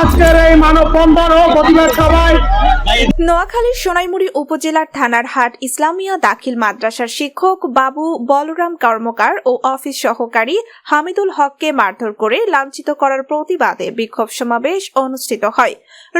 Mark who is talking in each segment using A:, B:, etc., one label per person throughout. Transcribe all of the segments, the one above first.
A: আজকের এই মানববন্ধন ও প্রতিবাদ সভায়
B: নোয়াখালীর সোনাইমুড়ি উপজেলার থানার হাট ইসলামিয়া দাখিল মাদ্রাসার শিক্ষক বাবু বলরাম কর্মকার ও অফিস সহকারী হামিদুল হককে মারধর করে লাঞ্ছিত করার প্রতিবাদে বিক্ষোভ সমাবেশ অনুষ্ঠিত হয়।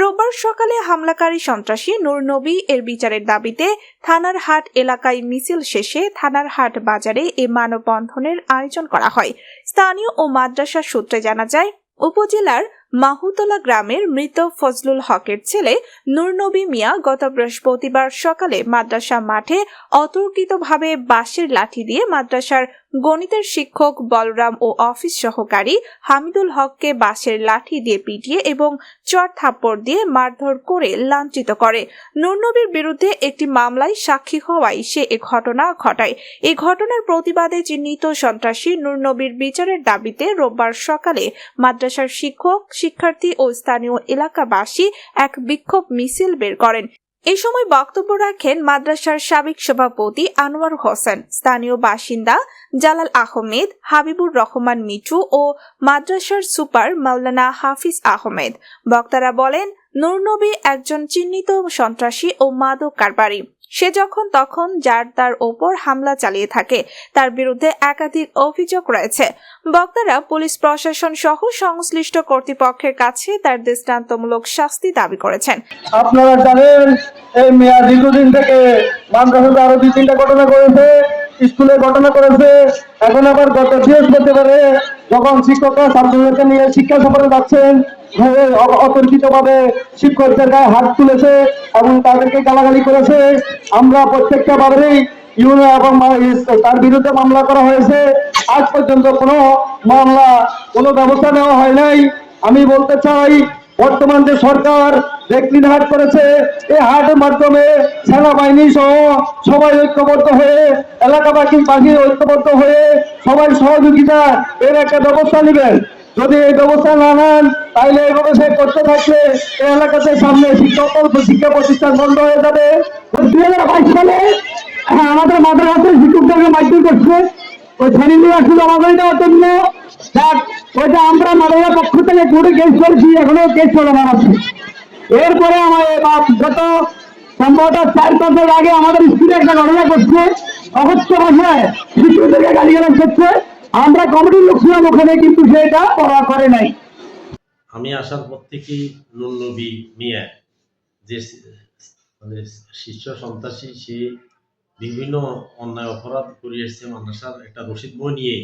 B: রোববার সকালে হামলাকারী সন্ত্রাসী নূর নবী এর বিচারের দাবিতে থানার হাট এলাকায় মিছিল শেষে থানার হাট বাজারে এ মানববন্ধনের আয়োজন করা হয়। স্থানীয় ও মাদ্রাসা সূত্রে জানা যায়, উপজেলার মাহুতলা গ্রামের মৃত ফজলুল হকের ছেলে নূরনবী মিয়া গত বৃহস্পতিবার সকালে মাদ্রাসা মাঠে অতর্কিতভাবে বাঁশের লাঠি দিয়ে মাদ্রাসার গণিতের শিক্ষক বলরাম ও অফিস সহকারী হামিদুল হককে বাঁশের লাঠি দিয়ে পিটিয়ে এবং চর থাপ্পড় দিয়ে মারধর করে লাঞ্ছিত করে। নূরনবীর বিরুদ্ধে একটি মামলায় সাক্ষী হওয়ায় সে এ ঘটনা ঘটায়। এই ঘটনার প্রতিবাদে চিহ্নিত সন্ত্রাসী নূরনবীর বিচারের দাবিতে রোববার সকালে মাদ্রাসার শিক্ষক শিক্ষার্থী ও স্থানীয় এলাকাবাসী এক বিক্ষোভ মিছিল বের করেন। এই সময় বক্তব্য রাখেন মাদ্রাসার সাবেক সভাপতি আনোয়ার হোসেন, স্থানীয় বাসিন্দা জালাল আহমেদ, হাবিবুর রহমান মিঠু ও মাদ্রাসার সুপার মাওলানা হাফিজ আহমেদ। বক্তারা বলেন, নূরনবী একজন চিহ্নিত সন্ত্রাসী ও মাদক কারবারি। সে যখন তখন যার তার ওপর হামলা চালিয়ে থাকে, তার বিরুদ্ধে একাধিক অভিযোগ রয়েছে। বক্তারা পুলিশ প্রশাসন সহ সংশ্লিষ্ট কর্তৃপক্ষের কাছে তার দৃষ্টান্তমূলক শাস্তি দাবি করেছেন।
A: আপনারা জানেন, এই মেয়া দীর্ঘদিন থেকে মাদ্রাসাতে আরও দুই তিনটা ঘটনা করেছে স্কুলে ঘটনা করেছে এখন আবার গত বৃহস্পতিবারে যখন শিক্ষকরা ছাত্রদেরকে নিয়ে শিক্ষা সফরে যাচ্ছেন অতর্কিত ভাবে শিক্ষকদের গায়ে হাত তুলেছে এবং তাদেরকে গালাগালি করেছে। আমরা প্রত্যেকটা ভাবেই ইউনো এবং তার বিরুদ্ধে মামলা করা হয়েছে। আজ পর্যন্ত কোনো মামলা, কোনো ব্যবস্থা নেওয়া হয় নাই। আমি বলতে চাই বর্তমান যে সরকার ভ্যাকসিন হাট করেছে এই হাটের মাধ্যমে সেনাবাহিনী সহ সবাই ঐক্যবদ্ধ হয়ে এলাকাবাসী বাসী ঐক্যবদ্ধ হয়ে সবাই সহযোগিতা এর একটা ব্যবস্থা নেবেন। যদি এই ব্যবস্থা না নেন তাহলে এইভাবে সে করতে থাকলে এই এলাকাতে সামনে শিক্ষক শিক্ষা প্রতিষ্ঠান বন্ধ হয়ে যাবে। দুই হাজার বাইশ সালে হ্যাঁ, আমাদের মাদ্রাসার শিক্ষকদেরকে মাইকিং করছে। ওই শ্রেণি নিবাসী জমাদারি দেওয়ার জন্য ওইটা আমরা মাদারা পক্ষ থেকে কোর্টে কেস করেছি, এখনও কেস এরপরে আমার গত সম্ভবত চার বছর আগে আমাদের স্কুলে একটা ঘটনা করছে করছে। আমরা কমিটির লোক ছিলাম ওখানে, কিন্তু সেটা করা করে নাই।
C: আমি আসার পর থেকেই নুননবী মিয়া, যে মানে শীর্ষ সন্ত্রাসী, সে বিভিন্ন অন্যায় অপরাধ করে এসছে মাদ্রাসার একটা রসিদ বই নিয়ে।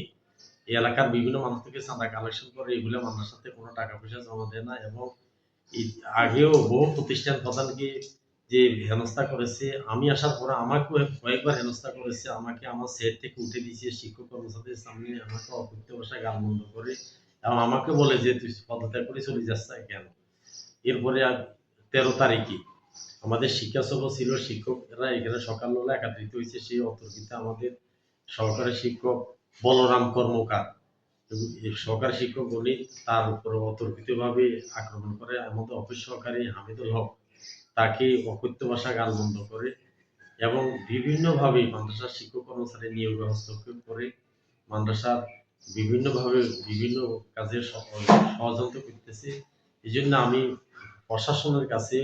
C: এই এলাকার বিভিন্ন মানুষ থেকে চাঁদা কালেকশন করে, এগুলো মানুষের সাথে কোনো টাকা পয়সা জমা দেয় না এবং আগেও বহু প্রতিষ্ঠান প্রধানকে যে হেনস্থা করেছে, আমি আসার পরে আমাকেও কয়েকবার হেনস্থা করেছে, আমাকে আমার সেট থেকে উঠে দিয়েছে, শিক্ষক কর্মচারীদের সামনে আমাকে অকৃত্য ভাষায় গালমন্দ করে এবং আমাকে বলে যে, তুই পদত্যাগ করে চলে যাচ্ছে কেন? এরপরে আর তেরো তারিখে আমাদের শিক্ষা সভা ছিল, শিক্ষকরা এখানে সকালবেলা একাত্রিত হয়েছে, সেই অতর্কিত আমাদের সহকারী শিক্ষক বলরাম কর্মকার। সহকারী শিক্ষক উনি তার উপর অতর্কিতভাবে আক্রমণ করে আমাদের অফিস সহকারী হামিদুল হক তাকে অকথ্য ভাষা গালমন্দ করে এবং বিভিন্নভাবে মাদ্রাসার শিক্ষক কর্মচারী নিয়োগ হস্তক্ষেপ করে মাদ্রাসার বিভিন্নভাবে বিভিন্ন কাজে সহযোগিতা করতেছে। এই জন্য আমি প্রশাসনের কাছে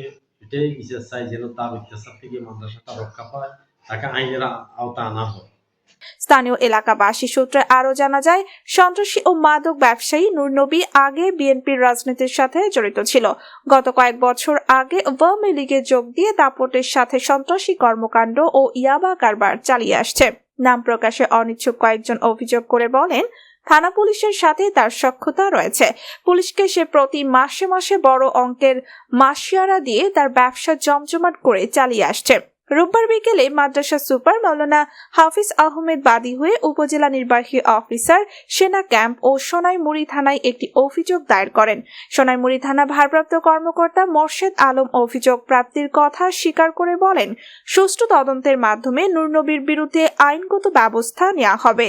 C: এটাই বিচার চাই যেন তার অত্যাচার থেকে মাদ্রাসাটা রক্ষা পায়, তাকে আইনের আওতা আনা হয়
B: স্থানীয় এলাকাবাসী সূত্রে আরও জানা যায়, সন্ত্রাসী ও মাদক ব্যবসায়ী নূরনবী আগে বিএনপির রাজনীতির সাথে জড়িত ছিল। গত কয়েক বছর আগে আওয়ামী লীগে যোগ দিয়ে দাপটের সাথে সন্ত্রাসী কর্মকাণ্ড ও ইয়াবা কারবার চালিয়ে আসছে। নাম প্রকাশে অনিচ্ছুক কয়েকজন অভিযোগ করে বলেন, থানা পুলিশের সাথে তার সক্ষতা রয়েছে। পুলিশকে সে প্রতি মাসে মাসে বড় অঙ্কের মাসিয়ারা দিয়ে তার ব্যবসা জমজমাট করে চালিয়ে আসছে। রোববার বিকেলে মাদ্রাসা সুপার মাওলানা হাফিজ আহমেদ বাদী হয়ে উপজেলা নির্বাহী অফিসার সেনা ক্যাম্প ও সোনাইমুড়ি থানায় একটি অভিযোগ দায়ের করেন। সোনাইমুড়ি থানা ভারপ্রাপ্ত কর্মকর্তা মোর্শেদ আলম অভিযোগ প্রাপ্তির কথা স্বীকার করে বলেন, সুষ্ঠু তদন্তের মাধ্যমে নূরনবীর বিরুদ্ধে আইনগত ব্যবস্থা নেওয়া হবে।